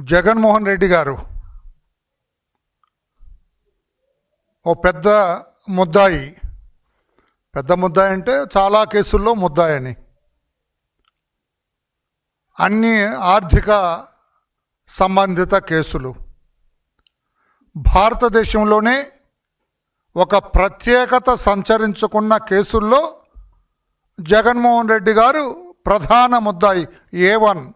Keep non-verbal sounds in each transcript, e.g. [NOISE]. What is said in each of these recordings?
జగన్మోహన్ రెడ్డి గారు ఓ పెద్ద ముద్దాయి. పెద్ద ముద్దాయి అంటే చాలా కేసుల్లో ముద్దాయి అని అన్ని ఆర్థిక సంబంధిత కేసులు. భారతదేశంలోనే ఒక ప్రత్యేకత సంచరించుకున్న కేసుల్లో జగన్మోహన్ రెడ్డి గారు ప్రధాన ముద్దాయి ఏ వన్.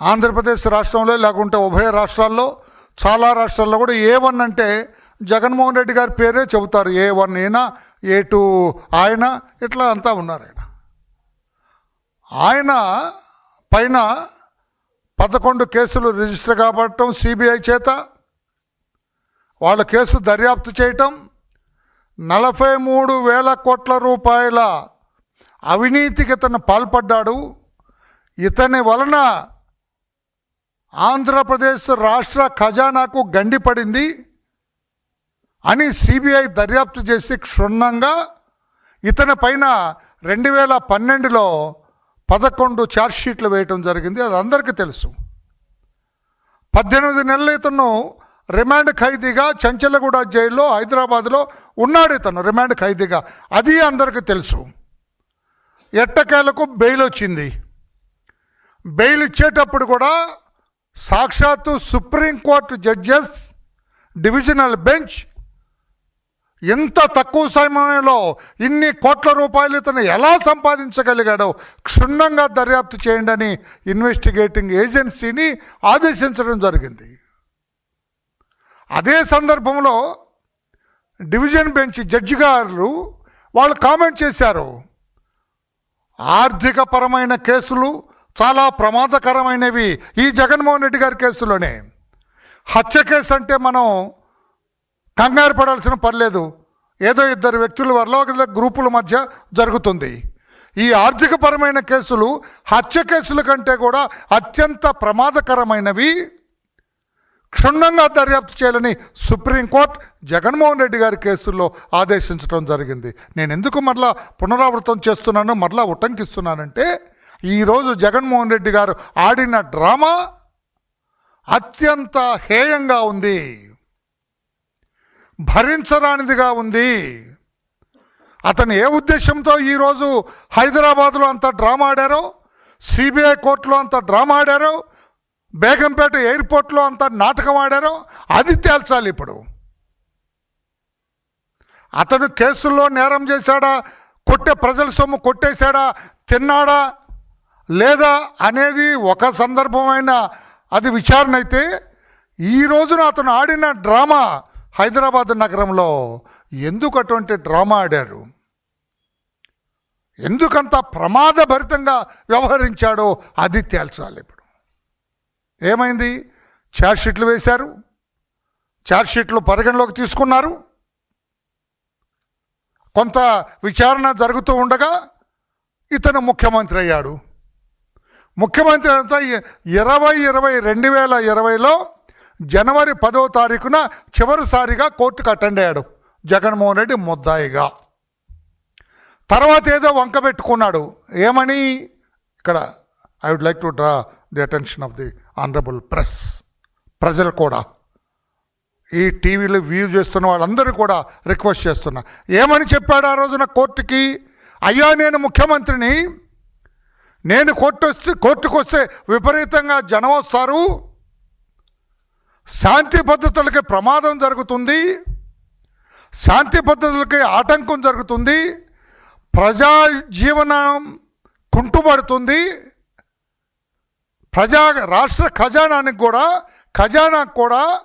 ఆంధ్రప్రదేశ్ రాష్ట్రంలో లేకుంటే ఉభయ రాష్ట్రాల్లో చాలా రాష్ట్రాల్లో కూడా ఏ వన్ అంటే జగన్మోహన్ రెడ్డి గారి పేరే చెబుతారు. ఏ వన్ ఈయన ఏ టూ ఆయన ఇట్లా అంతా ఉన్నారు ఆయన. ఆయన పైన పదకొండు కేసులు రిజిస్టర్ కాబట్టడం సిబిఐ చేత వాళ్ళ కేసు దర్యాప్తు చేయటం నలభై మూడు వేల కోట్ల రూపాయల అవినీతికి ఇతను పాల్పడ్డాడు. ఇతని వలన ఆంధ్రప్రదేశ్ రాష్ట్ర ఖజానాకు గండిపడింది అని సిబిఐ దర్యాప్తు చేసి క్షుణ్ణంగా ఇతని పైన రెండు వేల పన్నెండులో పదకొండు ఛార్జ్షీట్లు వేయటం జరిగింది. అది అందరికీ తెలుసు. పద్దెనిమిది నెలలు ఇతను రిమాండ్ ఖైదీగా చంచలగూడ జైల్లో హైదరాబాద్లో ఉన్నాడు ఇతను రిమాండ్ ఖైదీగా. అది అందరికీ తెలుసు. ఎట్టకేలకు బెయిల్ వచ్చింది. బెయిల్ ఇచ్చేటప్పుడు కూడా సాక్షాత్తు సుప్రీంకోర్టు జడ్జెస్ డివిజనల్ బెంచ్ ఇంత తక్కువ సమయంలో ఇన్ని కోట్ల రూపాయలు ఇతను ఎలా సంపాదించగలిగాడో క్షుణ్ణంగా దర్యాప్తు చేయండి అని ఇన్వెస్టిగేటింగ్ ఏజెన్సీని ఆదేశించడం జరిగింది. అదే సందర్భంలో డివిజన్ బెంచ్ జడ్జి గారు వాళ్ళు కామెంట్ చేశారు. ఆర్థికపరమైన కేసులు చాలా ప్రమాదకరమైనవి ఈ జగన్మోహన్ రెడ్డి గారి కేసులోనే. హత్య కేసు అంటే మనం కంగారు పడాల్సిన పర్లేదు ఏదో ఇద్దరు వ్యక్తుల వల్ల గ్రూపుల మధ్య జరుగుతుంది. ఈ ఆర్థికపరమైన కేసులు హత్య కేసుల కంటే కూడా అత్యంత ప్రమాదకరమైనవి. క్షుణ్ణంగా దర్యాప్తు చేయాలని సుప్రీంకోర్టు జగన్మోహన్ రెడ్డి గారి కేసుల్లో ఆదేశించడం జరిగింది. నేను ఎందుకు మరలా పునరావృతం చేస్తున్నాను మరలా ఉటంకిస్తున్నానంటే ఈరోజు జగన్మోహన్ రెడ్డి గారు ఆడిన డ్రామా అత్యంత హేయంగా ఉంది. భరించరానిదిగా ఉంది. అతను ఏ ఉద్దేశంతో ఈరోజు హైదరాబాద్లో అంత డ్రామా ఆడారో సిబిఐ కోర్టులో అంత డ్రామా ఆడారో బేగంపేట ఎయిర్పోర్ట్లో అంత నాటకం ఆడారో అది తేల్చాలి ఇప్పుడు. అతను కేసుల్లో నేరం చేశాడా కొట్టే ప్రజల సొమ్ము కొట్టేశాడా తిన్నాడా లేదా అనేది ఒక సందర్భమైన అది విచారణ అయితే ఈ రోజున అతను ఆడిన డ్రామా హైదరాబాద్ నగరంలో ఎందుకు అటువంటి డ్రామా ఆడారు? ఎందుకంత ప్రమాదభరితంగా వ్యవహరించాడో అది తేల్చాలి ఇప్పుడు. ఏమైంది? ఛార్జ్షీట్లు వేశారు. ఛార్జ్షీట్లు పరిగణలోకి తీసుకున్నారు. కొంత విచారణ జరుగుతూ ఉండగా ఇతను ముఖ్యమంత్రి అయ్యాడు. ముఖ్యమంత్రి అంతా ఇరవై ఇరవై రెండు వేల ఇరవైలో జనవరి పదో తారీఖున చివరిసారిగా కోర్టుకు అటెండ్ అయ్యాడు జగన్మోహన్ రెడ్డి ముద్దాయిగా. తర్వాత ఏదో వంక పెట్టుకున్నాడు. ఏమని? ఇక్కడ I would like to draw the attention of the honourable press ప్రజలు కూడా. ఈ టీవీలో వ్యూ చేస్తున్న వాళ్ళందరూ కూడా రిక్వెస్ట్ చేస్తున్నా. ఏమని చెప్పాడు ఆ రోజున కోర్టుకి? అయ్యా నేను ముఖ్యమంత్రిని నేను కోర్టు వస్తే కోర్టుకు వస్తే విపరీతంగా జనం వస్తారు. శాంతి భద్రతలకి ప్రమాదం జరుగుతుంది. శాంతి భద్రతలకి ఆటంకం జరుగుతుంది. ప్రజా జీవనం కుంటుపడుతుంది. ప్రజా రాష్ట్ర ఖజానానికి కూడా ఖజానాకు కూడా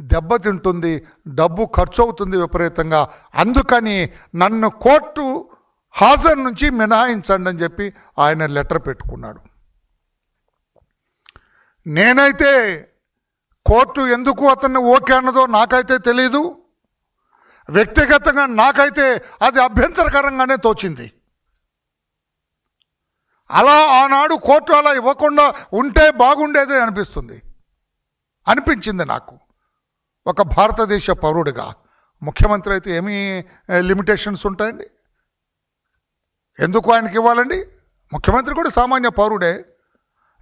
దెబ్బతింటుంది. డబ్బు ఖర్చు అవుతుంది విపరీతంగా. అందుకని నన్ను కోర్టు హాజర్ నుంచి మినహాయించండి అని చెప్పి ఆయన లెటర్ పెట్టుకున్నాడు. నేనైతే కోర్టు ఎందుకు అతన్ని ఓకే అన్నదో నాకైతే తెలీదు. వ్యక్తిగతంగా నాకైతే అది అభ్యంతరకరంగానే తోచింది. అలా ఆనాడు కోర్టు అలా ఇవ్వకుండా ఉంటే బాగుండేది అనిపిస్తుంది. అనిపించింది నాకు. ఒక భారతదేశ పౌరుడిగా. ముఖ్యమంత్రి అయితే ఏమీ లిమిటేషన్స్ ఉంటాయండి? ఎందుకు ఆయనకి ఇవ్వాలండి? ముఖ్యమంత్రి కూడా సామాన్య పౌరుడే.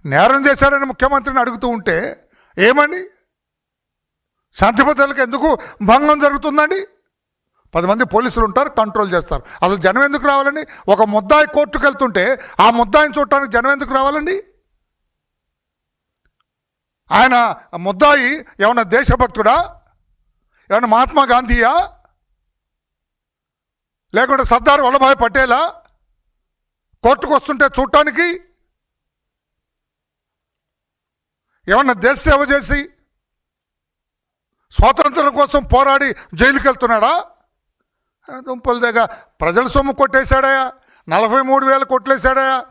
నేరం చేశాడని ముఖ్యమంత్రిని అడుగుతూ ఉంటే ఏమండి? శాంతి భద్రతలకు ఎందుకు భంగం జరుగుతుందండి? పది మంది పోలీసులు ఉంటారు కంట్రోల్ చేస్తారు. అసలు జనం ఎందుకు రావాలండి? ఒక ముద్దాయి కోర్టుకు వెళ్తుంటే ఆ ముద్దాయిని చూడటానికి జనం ఎందుకు రావాలండి? ఆయన ముద్దాయి ఏమన్నా దేశభక్తుడా? ఏమన్నా మహాత్మా గాంధీయా? లేకుంటే సర్దార్ వల్లభాయ్ పటేలా? కోర్టుకు వస్తుంటే చూడటానికి? ఏమన్నా దేశ సేవ చేసి స్వాతంత్రం కోసం పోరాడి జైలుకి వెళ్తున్నాడా దుంపల దగ్గర ప్రజల సొమ్ము కొట్టేశాడయా? నలభై మూడు వేలు కొట్లేశాడయా?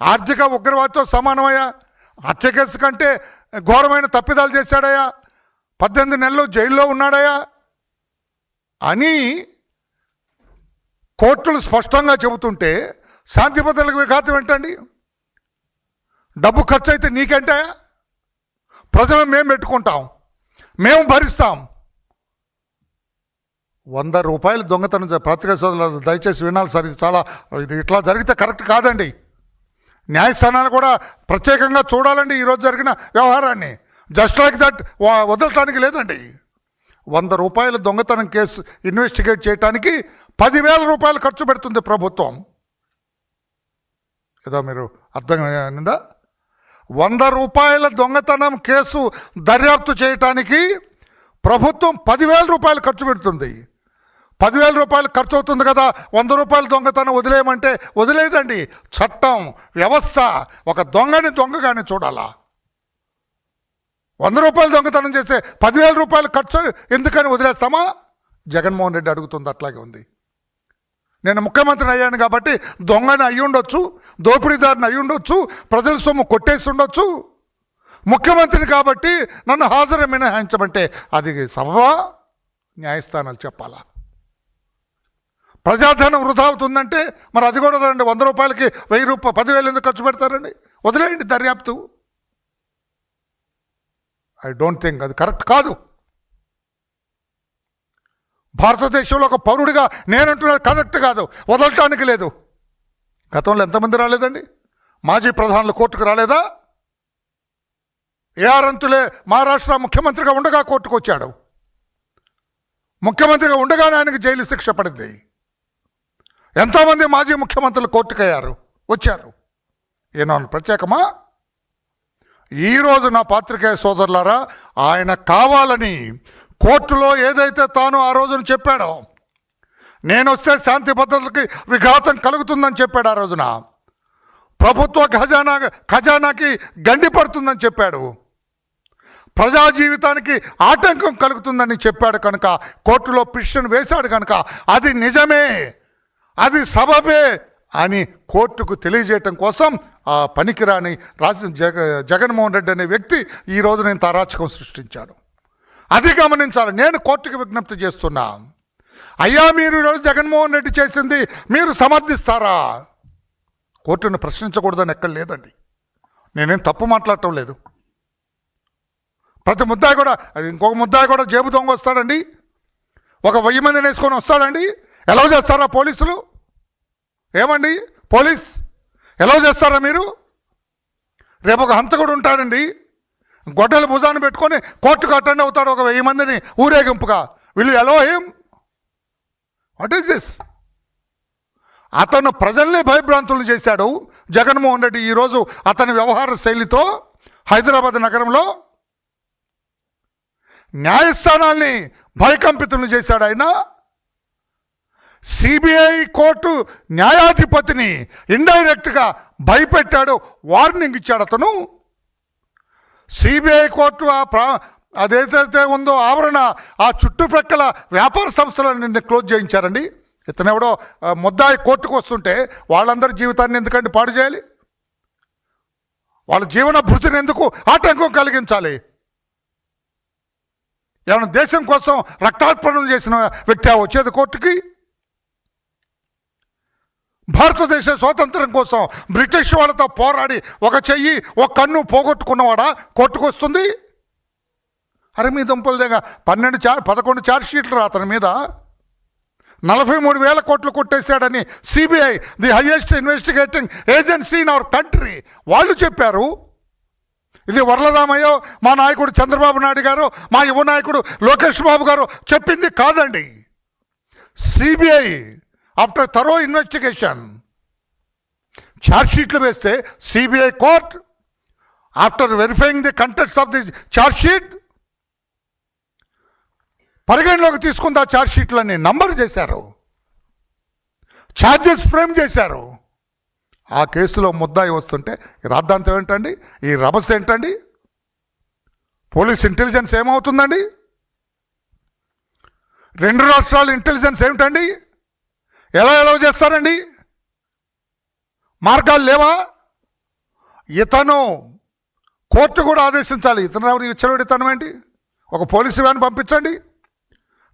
ఆర్థిక ఉగ్రవాదితో సమానమయ్యా? హత్య కేసు కంటే ఘోరమైన తప్పిదాలు చేశాడయా? పద్దెనిమిది నెలలు జైల్లో ఉన్నాడయా? అని కోర్టులు స్పష్టంగా చెబుతుంటే శాంతి భద్రతలకు విఘాతం ఏంటండి డబ్బు ఖర్చు అయితే నీకంటే ప్రజలు మేము పెట్టుకుంటాం. మేము భరిస్తాం. వంద రూపాయలు దొంగతనం చే- పత్రికా సోదరులు దయచేసి వినాలి సార్ ఇది చాలా ఇది ఇట్లా జరిగితే కరెక్ట్ కాదండి. న్యాయస్థానాలు కూడా ప్రత్యేకంగా చూడాలండి ఈరోజు జరిగిన వ్యవహారాన్ని. జస్ట్ లైక్ దట్ వదలటానికి లేదండి. వంద రూపాయల దొంగతనం కేసు ఇన్వెస్టిగేట్ చేయడానికి పదివేల రూపాయలు ఖర్చు పెడుతుంది ప్రభుత్వం. ఏదో మీరు అర్థం అయిందా? వంద రూపాయల దొంగతనం కేసు దర్యాప్తు చేయటానికి ప్రభుత్వం పదివేల రూపాయలు ఖర్చు పెడుతుంది. పదివేల రూపాయలు ఖర్చు అవుతుంది కదా వంద రూపాయల దొంగతనం వదిలేయమంటే వదిలేదండి. చట్టం వ్యవస్థ ఒక దొంగని దొంగగానే చూడాలా? వంద రూపాయలు దొంగతనం చేస్తే పదివేల రూపాయలు ఖర్చు ఎందుకని వదిలేస్తామా? జగన్మోహన్ రెడ్డి అడుగుతుంది అట్లాగే ఉంది. నేను ముఖ్యమంత్రిని అయ్యాను కాబట్టి దొంగని అయి ఉండొచ్చు దోపిడీదారిని అయి ఉండొచ్చు ప్రజల సొమ్ము కొట్టేసి ఉండొచ్చు. ముఖ్యమంత్రిని కాబట్టి నన్ను హాజరు మినహాయించమంటే అది సభవా న్యాయస్థానాలు చెప్పాలా? ప్రజాధనం వృధా అవుతుందంటే మరి అది కూడా రండి వంద రూపాయలకి వెయ్యి రూపాయలు పదివేలు ఎందుకు ఖర్చు పెడతారండి? వదిలేయండి దర్యాప్తు. ఐ డోంట్ థింక్ అది కరెక్ట్ కాదు. భారతదేశంలో ఒక పౌరుడిగా నేనంటున్నది కరెక్ట్ కాదు. వదలటానికి లేదు. గతంలో ఎంతమంది రాలేదండి? మాజీ ప్రధానులు కోర్టుకు రాలేదా? ఏఆర్ అంతులే మహారాష్ట్ర ముఖ్యమంత్రిగా ఉండగా కోర్టుకు వచ్చాడు. ముఖ్యమంత్రిగా ఉండగానే ఆయనకు జైలు శిక్ష పడింది. ఎంతోమంది మాజీ ముఖ్యమంత్రులు కోర్టుకయ్యారు వచ్చారు. ఏనాను ప్రత్యేకమా? ఈరోజు నా పాత్రికేయ సోదరులారా ఆయన కావాలని కోర్టులో ఏదైతే తాను ఆ రోజున చెప్పాడో నేను వస్తే శాంతి భద్రతలకి విఘాతం కలుగుతుందని చెప్పాడు ఆ రోజున. ప్రభుత్వ ఖజానా ఖజానాకి గండి పడుతుందని చెప్పాడు. ప్రజా జీవితానికి ఆటంకం కలుగుతుందని చెప్పాడు కనుక కోర్టులో పిటిషన్ వేశాడు కనుక అది నిజమే అది సబబే అని కోర్టుకు తెలియజేయటం కోసం ఆ పనికిరాని రాసిన జగ జగన్మోహన్ రెడ్డి అనే వ్యక్తి ఈ రోజు నేను తారాచకం సృష్టించాడు అది గమనించాలి. నేను కోర్టుకు విజ్ఞప్తి చేస్తున్నా. అయ్యా మీరు ఈరోజు జగన్మోహన్ రెడ్డి చేసింది మీరు సమర్థిస్తారా? కోర్టును ప్రశ్నించకూడదని ఎక్కడ లేదండి. నేనేం తప్పు మాట్లాడటం లేదు. ప్రతి ముద్దాయి కూడా అది ఇంకొక ముద్దాయి కూడా జేబు దొంగ వస్తాడండి. ఒక వెయ్యి మందిని వేసుకొని వస్తాడండి. ఎలా చేస్తారా పోలీసులు? ఏమండి? పోలీస్ ఎలా చేస్తారా మీరు? రేపు ఒక హంతకుడు ఉంటాడండి. గొడ్డలు భుజాన్ని పెట్టుకొని కోర్టుకు అటెండ్ అవుతాడు ఒక వెయ్యి మందిని ఊరేగింపుగా. వీళ్ళు ఎలా ఏం వాట్ ఈస్ దిస్ అతను ప్రజల్ని భయభ్రాంతులు చేశాడు. జగన్మోహన్ రెడ్డి ఈరోజు అతని వ్యవహార శైలితో హైదరాబాద్ నగరంలో న్యాయస్థానాల్ని భయకంపితులు చేశాడు ఆయన. సిబిఐ కోర్టు న్యాయాధిపతిని ఇండైరెక్ట్గా భయపెట్టాడు వార్నింగ్ ఇచ్చాడు అతను. సిబిఐ కోర్టు ఆ ప్రా అదేదైతే ఉందో ఆవరణ ఆ చుట్టుప్రక్కల వ్యాపార సంస్థలను నిన్న క్లోజ్ చేయించారండి. ఇతను ఎవడో ముద్దాయి కోర్టుకు వస్తుంటే వాళ్ళందరి జీవితాన్ని ఎందుకంటే పాడు చేయాలి? వాళ్ళ జీవన భృతిని ఎందుకు ఆటంకం కలిగించాలి? ఏమైనా దేశం కోసం రక్తార్పణం చేసిన వ్యక్తి వచ్చేది కోర్టుకి? భారతదేశ స్వాతంత్రం కోసం బ్రిటిష్ వాళ్ళతో పోరాడి ఒక చెయ్యి ఒక కన్ను పోగొట్టుకున్నవాడా? కొట్టుకొస్తుంది? అరే మీ దుంపల దగ్గర పన్నెండు చార్ పదకొండు చార్జ్ షీట్లు రా అతని మీద. నలభై మూడు వేల కోట్లు కొట్టేశాడని CBI the highest investigating agency in our country వాళ్ళు చెప్పారు. ఇది వరలరామయ్య మా నాయకుడు చంద్రబాబు నాయుడు గారు మా యువ నాయకుడు లోకేష్ బాబు గారు చెప్పింది కాదండి. సిబిఐ ఆఫ్టర్ థరో ఇన్వెస్టిగేషన్ షీట్లు వేస్తే CBI court after verifying the contents of the sheet పరిగణలోకి తీసుకుంది ఆ ఛార్జ్షీట్లని నంబర్ చేశారు ఛార్జెస్ ఫ్రేమ్ చేశారు. ఆ కేసులో ముద్దాయి వస్తుంటే రాద్ధాంతం ఏంటండి? ఈ రభస్ ఏంటండి? పోలీస్ ఇంటెలిజెన్స్ ఏమవుతుందండి? రెండు రాష్ట్రాల ఇంటెలిజెన్స్ ఏమిటండి? ఎలా ఎలా చేస్తారండి? మార్గాలు లేవా? ఇతను కోర్టు కూడా ఆదేశించాలి. ఇతను ఎవరు? ఇతను ఏంటి? ఒక పోలీసు వ్యాన్ పంపించండి.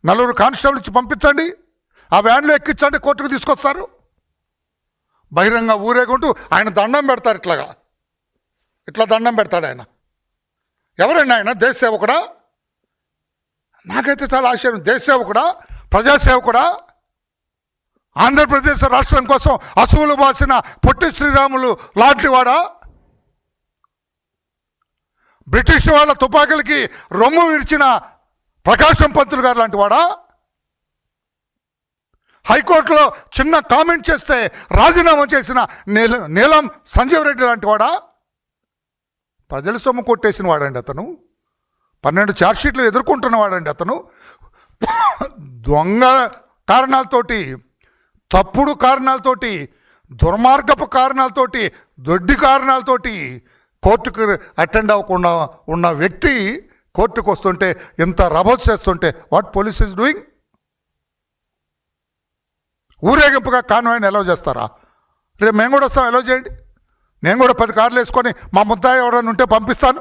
నలుగురు కానిస్టేబుల్ ఇచ్చి పంపించండి. ఆ వ్యాన్లో ఎక్కించండి కోర్టుకు తీసుకొస్తారు. బహిరంగ ఊరేగుంటూ ఆయన దండం పెడతారు ఇట్లాగా. ఇట్లా దండం పెడతాడు ఆయన. ఎవరండి ఆయన? దేశ సేవకుడా? నాకైతే చాలా ఆశ్చర్యం. దేశ సేవకుడా? ప్రజాసేవకుడా? ఆంధ్రప్రదేశ్ రాష్ట్రం కోసం అసువులు బాసిన పొట్టి శ్రీరాములు లాంటివాడా బ్రిటిష్ వాళ్ళ తుపాకులకి రొమ్ము విరిచిన ప్రకాశం పంతులు గారు లాంటి వాడా? హైకోర్టులో చిన్న కామెంట్ చేస్తే రాజీనామా చేసిన నీల నీలం సంజీవ్ రెడ్డి లాంటి వాడా? ప్రజల సొమ్ము కొట్టేసిన వాడండి అతను. పన్నెండు ఛార్జ్షీట్లు ఎదుర్కొంటున్న వాడండి అతను. [COUGHS] దొంగ కారణాలతోటి తప్పుడు కారణాలతోటి దుర్మార్గపు కారణాలతోటి దొడ్డి కారణాలతోటి కోర్టుకు అటెండ్ అవ్వకుండా ఉన్న వ్యక్తి కోర్టుకు వస్తుంటే ఇంత రభస్ చేస్తుంటే వాట్ పోలీస్ ఈజ్ డూయింగ్? ఊరేగింపుగా కాన్వాయిని ఎలవ్ చేస్తారా? రేపు మేము కూడా వస్తాం ఎలవ్ చేయండి. నేను కూడా పది కార్లు వేసుకొని మా ముద్దాయి ఎవరైనా ఉంటే పంపిస్తాను.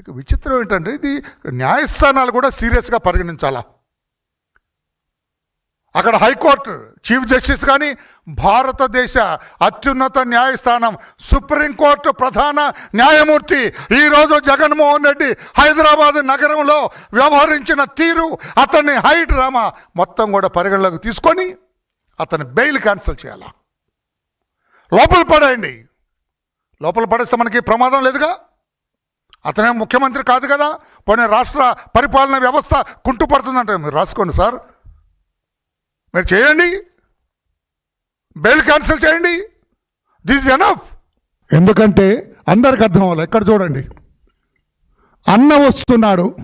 ఇక విచిత్రం ఏంటంటే ఇది న్యాయస్థానాలు కూడా సీరియస్గా పరిగణించాలా? అక్కడ హైకోర్టు చీఫ్ జస్టిస్ కానీ భారతదేశ అత్యున్నత న్యాయస్థానం సుప్రీంకోర్టు ప్రధాన న్యాయమూర్తి ఈరోజు జగన్మోహన్ రెడ్డి హైదరాబాద్ నగరంలో వ్యవహరించిన తీరు అతన్ని హై డ్రామా మొత్తం కూడా పరిగణలోకి తీసుకొని అతని బెయిల్ క్యాన్సిల్ చేయాలా? లోపల పడేయండి. లోపల పడేస్తే మనకి ప్రమాదం లేదుగా? అతనే ముఖ్యమంత్రి కాదు కదా? పోనీ రాష్ట్ర పరిపాలన వ్యవస్థ కుంటుపడుతుందంటే మీరు రాసుకోండి సార్. మీరు చేయండి. బెయిల్ క్యాన్సిల్ చేయండి. This enough. ఎందుకంటే అందరికి అర్థం అవ్వాలి. ఎక్కడ చూడండి. అన్న వస్తున్నాడు.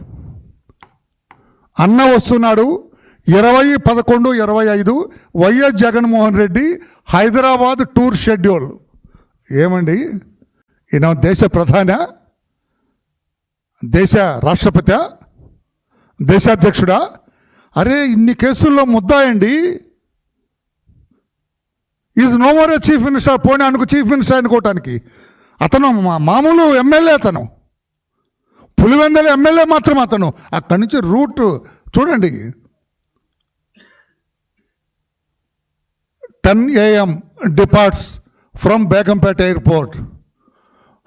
అన్న వస్తున్నాడు. ఇరవై పదకొండు ఇరవై ఐదు YS Jaganmohan Reddy Hyderabad tour schedule. ఏమండి? ఈయన దేశ ప్రధాన దేశ రాష్ట్రపతి దేశాధ్యక్షుడా? అరే ఇన్ని కేసుల్లో ముద్దాయండి. Is no more a chief minister పోనీ అనుకు చీఫ్ మినిస్టర్ అనుకోవటానికి అతను మా- మామూలు ఎమ్మెల్యే అతను. పులివెందల ఎమ్మెల్యే మాత్రం అతను. అక్కడి నుంచి రూట్ చూడండి. Ten AM departs from Begumpet airport.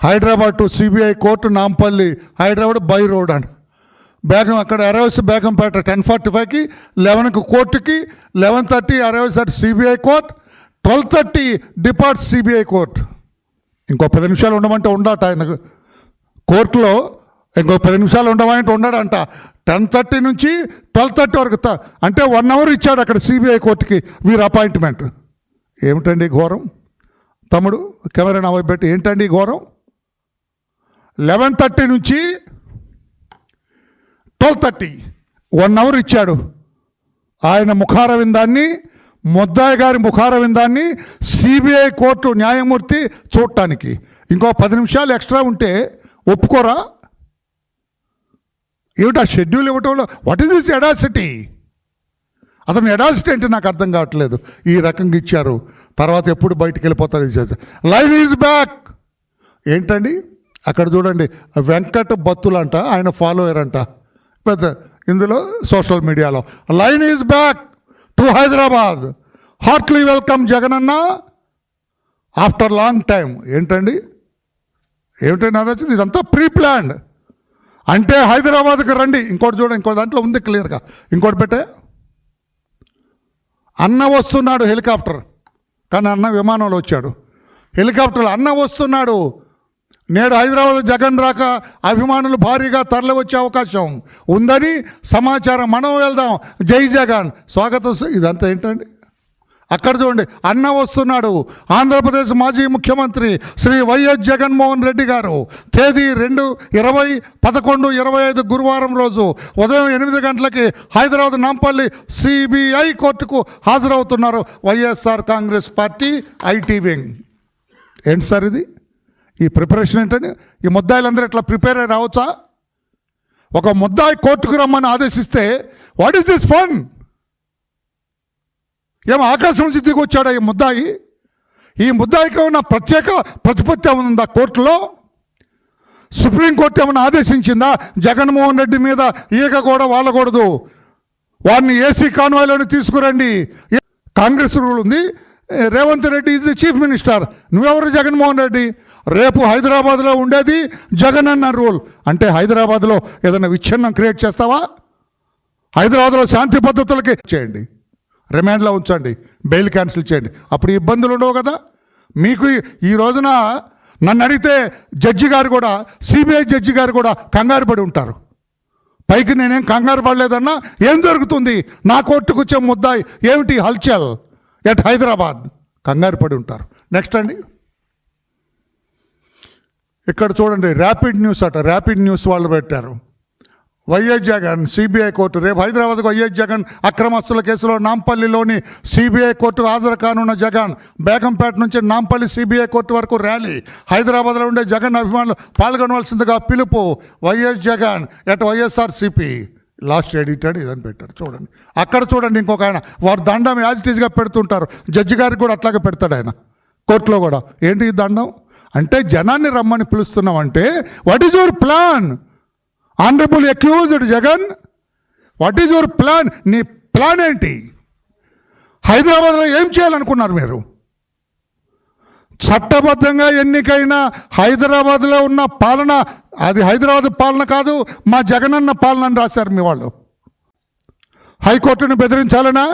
Hyderabad to CBI court Nampally Hyderabad by road and Begum అక్కడ అరైవ్స్ బేగంపేట టెన్ ఫార్టీ ఫైవ్కి లెవెన్కి కోర్టుకి eleven thirty arrives at CBI court twelve thirty departs CBI court. ఇంకో పది నిమిషాలు ఉండమంటే ఉండట ఆయన. కోర్టులో ఇంకో పది నిమిషాలు ఉండమంటే ఉండడంట. టెన్ థర్టీ నుంచి ట్వెల్వ్ థర్టీ వరకు అంటే వన్ అవర్ ఇచ్చాడు అక్కడ సిబిఐ కోర్టుకి వీరు అపాయింట్మెంట్. ఏమిటండి ఘోరం? తమ్ముడు కెమెరా నా వైపు పెట్టి ఏంటండి ఘోరం? లెవెన్ థర్టీ నుంచి ట్వెల్వ్ థర్టీ వన్ అవర్ ఇచ్చాడు. ఆయన ముఖార విందాన్ని ముద్దాయి గారి ముఖార విందాన్ని సిబిఐ కోర్టు న్యాయమూర్తి చూడటానికి. ఇంకో పది నిమిషాలు ఎక్స్ట్రా ఉంటే ఒప్పుకోరా? ఏమిటా ఆ schedule ఇవ్వటంలో? What is this audacity? అతను ఎడాసిటీ అంటే నాకు అర్థం కావట్లేదు. ఈ రకంగా ఇచ్చారు. తర్వాత ఎప్పుడు బయటికి వెళ్ళిపోతారు లైవ్ ఈజ్ బ్యాక్! ఏంటండి? అక్కడ చూడండి. వెంకట బత్తులంట ఆయన ఫాలోయర్ అంట. పెద్ద ఇందులో సోషల్ మీడియాలో. Line is back to Hyderabad. Heartily welcome Jagananna. After long time ఏంటండి? ఏమిటండి అనొచ్చింది ఇదంతా ప్రీ ప్లాన్డ్ అంటే హైదరాబాద్కి రండి. ఇంకోటి చూడండి. ఇంకో దాంట్లో ఉంది క్లియర్గా. ఇంకోటి పెట్టే. అన్న వస్తున్నాడు హెలికాప్టర్. కానీ అన్న విమానంలో వచ్చాడు. హెలికాప్టర్లో అన్న వస్తున్నాడు. నేడు హైదరాబాద్ జగన్ రాక అభిమానులు భారీగా తరలి వచ్చే అవకాశం ఉందని సమాచారం మనం వెళ్దాం. జై జగన్. స్వాగతం ఇదంతా ఏంటండి? అక్కడ చూడండి అన్న వస్తున్నాడు. ఆంధ్రప్రదేశ్ మాజీ ముఖ్యమంత్రి శ్రీ వైఎస్ జగన్మోహన్ రెడ్డి గారు తేదీ రెండు ఇరవై పదకొండు ఇరవై ఐదు గురువారం రోజు ఉదయం ఎనిమిది గంటలకి హైదరాబాద్ నాంపల్లి సిబిఐ కోర్టుకు హాజరవుతున్నారు YSR Congress party IT wing. ఏంటి సార్ ఇది? ఈ ప్రిపరేషన్ ఏంటండి ఈ ముద్దాయిలందరూ ఇట్లా ప్రిపేర్ అయ్యి రావచ్చా? ఒక ముద్దాయి కోర్టుకు రమ్మని ఆదేశిస్తే వాట్ ఈస్ దిస్ ఫన్ ఏమో ఆకాశం నుంచి దిగి వచ్చాడా ఈ ముద్దాయి? ఈ ముద్దాయికి ఉన్న ప్రత్యేక ప్రతిపత్తి ఏమైనా ఉందా కోర్టులో? సుప్రీంకోర్టు ఏమైనా ఆదేశించిందా? జగన్మోహన్ రెడ్డి మీద ఈగ కూడా వాలకూడదు. వారిని ఏసీ కాన్వాయ్లోని తీసుకురండి. కాంగ్రెస్ రూల్ ఉంది. Revanth Reddy is the chief minister నువ్వెవరు? జగన్మోహన్ రెడ్డి. రేపు హైదరాబాద్లో ఉండేది జగన్ అన్న రూల్ అంటే హైదరాబాద్లో ఏదైనా విచ్ఛిన్నం క్రియేట్ చేస్తావా? హైదరాబాద్లో శాంతి పద్ధతులకి చేయండి. రిమాండ్లో ఉంచండి. బెయిల్ క్యాన్సిల్ చేయండి. అప్పుడు ఇబ్బందులు ఉండవు కదా. మీకు ఈ- రోజున నన్ను అడిగితే జడ్జి గారు కూడా సిబిఐ జడ్జి గారు కూడా కంగారు పడి ఉంటారు. పైకి నేనేం కంగారు పడలేదన్నా ఏం జరుగుతుంది? నా కోర్టుకు వచ్చే ముద్దాయి ఏమిటి? హల్చల్. ఎట్ హైదరాబాద్. కంగారు పడి ఉంటారు. నెక్స్ట్ అండి. ఇక్కడ చూడండి ర్యాపిడ్ న్యూస్ అట. ర్యాపిడ్ న్యూస్ వాళ్ళు పెట్టారు. YS Jagan CBI court. రేపు హైదరాబాద్కు వైఎస్ జగన్ అక్రమస్తుల కేసులో నాంపల్లిలోని సిబిఐ కోర్టుకు హాజరు కానున్న జగన్. బేగంపేట నుంచి నాంపల్లి సిబిఐ కోర్టు వరకు ర్యాలీ. హైదరాబాద్లో ఉండే జగన్ అభిమానులు పాల్గొనవలసిందిగా పిలుపు. YS Jagan at YSR CP last edited ఇదని పెట్టారు. చూడండి. అక్కడ చూడండి ఇంకొక ఆయన. వారు దండం యాజిటీస్గా పెడుతుంటారు. జడ్జి గారికి కూడా అట్లాగే పెడతాడు ఆయన. కోర్టులో కూడా. ఏంటి ఈ దండం? అంటే జనాన్ని రమ్మని పిలుస్తున్నామంటే what is your plan honourable accused Jagan what is your plan నీ ప్లాన్ ఏంటి? హైదరాబాద్లో ఏం చేయాలనుకున్నారు మీరు? చట్టబద్ధంగా ఎన్నికైన హైదరాబాద్లో ఉన్న పాలన అది హైదరాబాద్ పాలన కాదు మా జగనన్న పాలన అని రాశారు మీ వాళ్ళు. హైకోర్టును బెదిరించాలనా?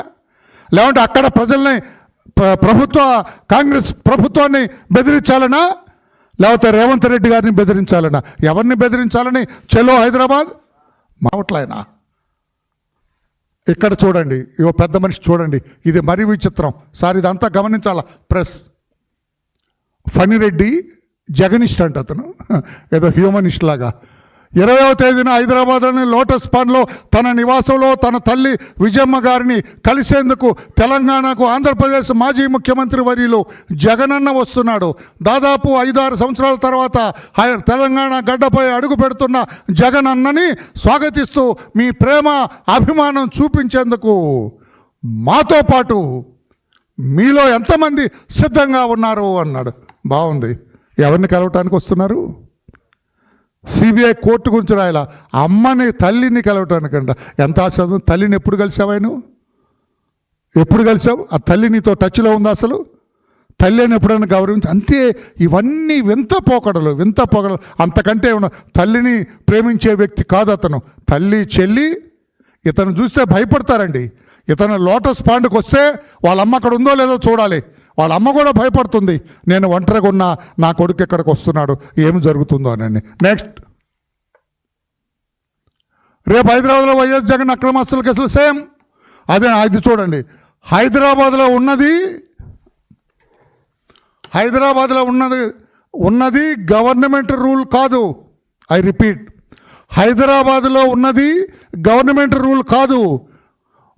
లేకుంటే అక్కడ ప్రజల్ని ప్రభుత్వ కాంగ్రెస్ ప్రభుత్వాన్ని బెదిరించాలనా? లేకపోతే రేవంత్ రెడ్డి గారిని బెదిరించాలనా? ఎవరిని బెదిరించాలని? చెలో హైదరాబాద్? మావట్లైనా ఇక్కడ చూడండి ఇవో పెద్ద మనిషి చూడండి ఇది మరీ విచిత్రం. సార్ ఇదంతా గమనించాల? ప్రెస్. ఫణిరెడ్డి జగనిస్ట్ అంట అతను. ఏదో హ్యూమనిస్ట్ లాగా. ఇరవయవ తేదీన హైదరాబాద్లోని లోటస్ పాండ్లో తన నివాసంలో తన తల్లి విజయమ్మ గారిని కలిసేందుకు తెలంగాణకు ఆంధ్రప్రదేశ్ మాజీ ముఖ్యమంత్రి వర్యులు జగనన్న వస్తున్నాడు. దాదాపు ఐదారు సంవత్సరాల తర్వాత తెలంగాణ గడ్డపై అడుగు పెడుతున్న జగనన్నని స్వాగతిస్తూ మీ ప్రేమ అభిమానం చూపించేందుకు మాతో పాటు మీలో ఎంతమంది సిద్ధంగా ఉన్నారు అన్నాడు. బాగుంది. ఎవరిని కలవటానికి వస్తున్నారు? సిబిఐ కోర్టు గురించి రాయాల? అమ్మని తల్లిని కలవటానికంట. ఎంత ఆశ తల్లిని ఎప్పుడు కలిసావా నువ్వు ఎప్పుడు కలిసావు? ఆ తల్లి నీతో టచ్లో ఉందా అసలు? తల్లి అని ఎప్పుడైనా గౌరవించి? అంతే ఇవన్నీ వింత పోకడలు వింత పోకడలు. అంతకంటే తల్లిని ప్రేమించే వ్యక్తి కాదు అతను. తల్లి చెల్లి ఇతను చూస్తే భయపడతారండి. ఇతను లోటస్ పాండ్కి వస్తే వాళ్ళ అమ్మ అక్కడ ఉందో లేదో చూడాలి. వాళ్ళ అమ్మ కూడా భయపడుతుంది. నేను ఒంటరిగా ఉన్నా నా కొడుకు ఎక్కడికి వస్తున్నాడు? ఏం జరుగుతుందో అని నెక్స్ట్ రేపు హైదరాబాద్లో వైఎస్ జగన్ అక్రమస్తుల కేసులు సేమ్. అదే అది చూడండి. హైదరాబాద్లో ఉన్నది హైదరాబాద్లో ఉన్నది ఉన్నది గవర్నమెంట్ రూల్ కాదు. I repeat. హైదరాబాద్లో ఉన్నది గవర్నమెంట్ రూల్ కాదు.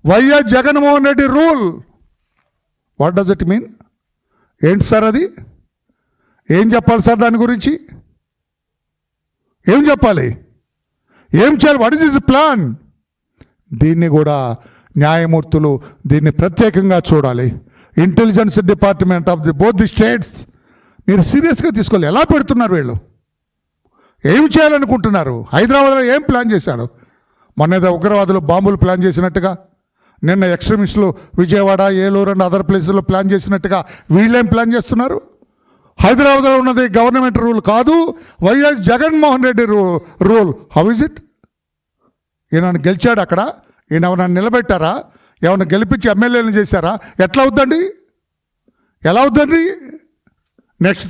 YS Jaganmohan Reddy rule. What does it mean ఏంటి సార్ అది? ఏం చెప్పాలి సార్ దాని గురించి? ఏం చెప్పాలి? ఏం చేయాలి? వాట్ ఇస్ ఇస్ ప్లాన్ దీన్ని కూడా న్యాయమూర్తులు దీన్ని ప్రత్యేకంగా చూడాలి. Intelligence department of the both the states మీరు సీరియస్గా తీసుకోవాలి. ఎలా పెడుతున్నారు వీళ్ళు? ఏం చేయాలనుకుంటున్నారు? హైదరాబాద్లో ఏం ప్లాన్ చేశాడు మొన్న ఏదో ఉగ్రవాదులు బాంబులు ప్లాన్ చేసినట్టుగా. నిన్న ఎక్స్ట్రీమిస్టులు విజయవాడ ఏలూరు అండ్ అదర్ ప్లేసుల్లో ప్లాన్ చేసినట్టుగా వీళ్ళేం ప్లాన్ చేస్తున్నారు? హైదరాబాద్లో ఉన్నది గవర్నమెంట్ రూల్ కాదు వైఎస్ జగన్మోహన్ రెడ్డి రూ రూల్. హౌ ఇస్ ఇట్ ఈయన గెలిచాడు అక్కడ. ఈయన ఎవరైనా నిలబెట్టారా? ఏమైనా గెలిపించి ఎమ్మెల్యేలు చేశారా? ఎట్లా అవుద్దండి? ఎలా అవుద్దండి? నెక్స్ట్